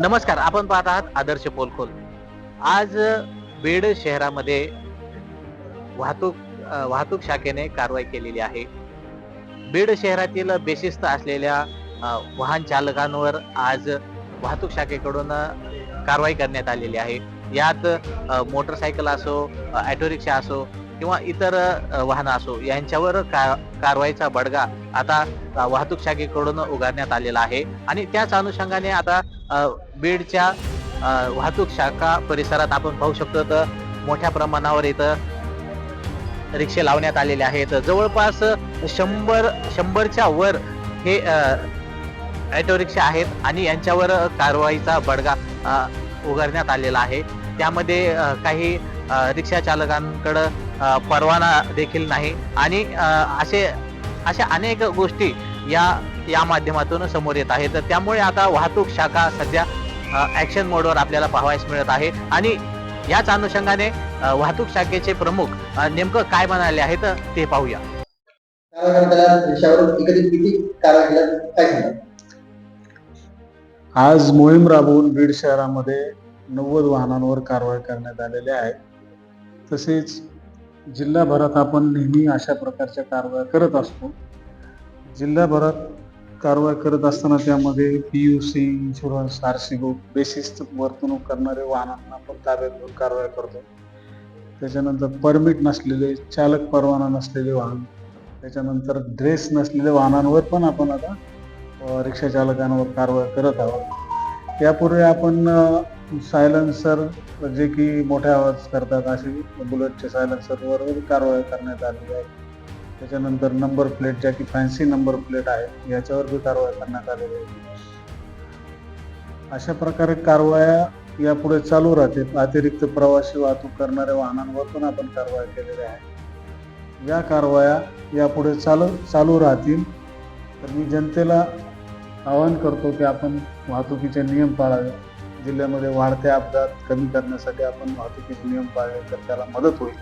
नमस्कार आपण पाहत आहात आदर्श पोलखोल. आज बीड शहरामध्ये वाहतूक वाहतूक शाखेने कारवाई केलेली आहे. बीड शहरातील बेशिस्त असलेल्या वाहन चालकांवर आज वाहतूक शाखेकडून कारवाई करण्यात आलेली आहे. यात मोटरसायकल असो अ, ऑटो रिक्षा असो किंवा इतर वाहन वाहनं असो यांच्यावर का कारवाईचा बडगा आता वाहतूक शाखेकडून उगारण्यात आलेला आहे. आणि त्याच अनुषंगाने आता बीडच्या वाहतूक शाखा परिसरात आपण पाहू शकतो तर मोठ्या प्रमाणावर इथं रिक्षे लावण्यात आलेले आहेत. जवळपास शंभर शंभरच्या वर हे ऑटो रिक्षा आहेत आणि यांच्यावर कारवाईचा बडगा उघडण्यात आलेला आहे. त्यामध्ये काही रिक्षा चालकांकडं परवाना देखील नाही. आणि असे अशा अनेक गोष्टी या या माध्यमातून समोर येत आहेत. तर त्यामुळे आता वाहतूक शाखा सध्या ऍक्शन मोडवर आपल्याला पाहावयास मिळत आहे. आणि याच अनुषंगाने वाहतूक शाखेचे प्रमुख नेमकं काय म्हणाले आहेत ते पाहूया. आज मोहीम राबवून बीड शहरामध्ये नव्वद वाहनांवर कारवाई करण्यात आलेली आहे. तसेच जिल्हाभरात आपण नेहमी अशा प्रकारच्या कारवाया करत असतो. जिल्हाभरात कारवाई करत असताना त्यामध्ये P U C insurance R C book basis वर्तणूक करणारे वाहनांना आपण ताब्यात घेऊन कारवाई करतो. त्याच्यानंतर परमिट नसलेले चालक परवाना नसलेले वाहन त्याच्यानंतर ड्रेस नसलेल्या वाहनांवर पण आपण आता रिक्षाचालकांवर रिक्षा चालकांवर कारवाई करत आहोत. यापूर्वी आपण सायलन्सर जे की मोठ्या आवाज करतात असे बुलेटचे सायलन्सरवर कारवाई करण्यात आलेली आहे. त्याच्यानंतर नंबर प्लेट ज्या की फॅन्सी नंबर प्लेट आहे याच्यावर बी कारवाई करण्यात आलेली आहे. अशा प्रकारे कारवाया यापुढे चालू राहतील. अतिरिक्त प्रवासी वाहतूक करणाऱ्या वाहनांवर पण आपण कारवाई केलेली आहे. या कारवाया यापुढे चालू चालू राहतील. तर मी जनतेला आवाहन करतो की आपण वाहतुकीचे नियम पाळावे. जिल्ह्यामध्ये वाढते अपघात कमी करण्यासाठी आपण वाहतुकीचे नियम पाळले तर त्याला मदत होईल.